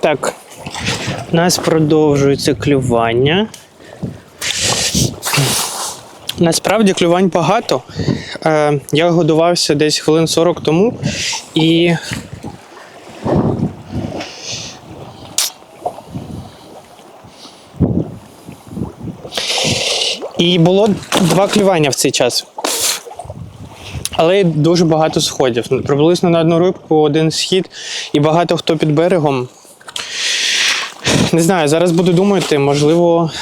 Так, у нас продовжується клювання. Насправді клювань багато. Е, я годувався десь хвилин 40 тому і. І було два клювання в цей час. Але дуже багато сходів. Приблизно на одну рибку один схід, і багато хто під берегом. Не знаю, зараз буду думати, можливо,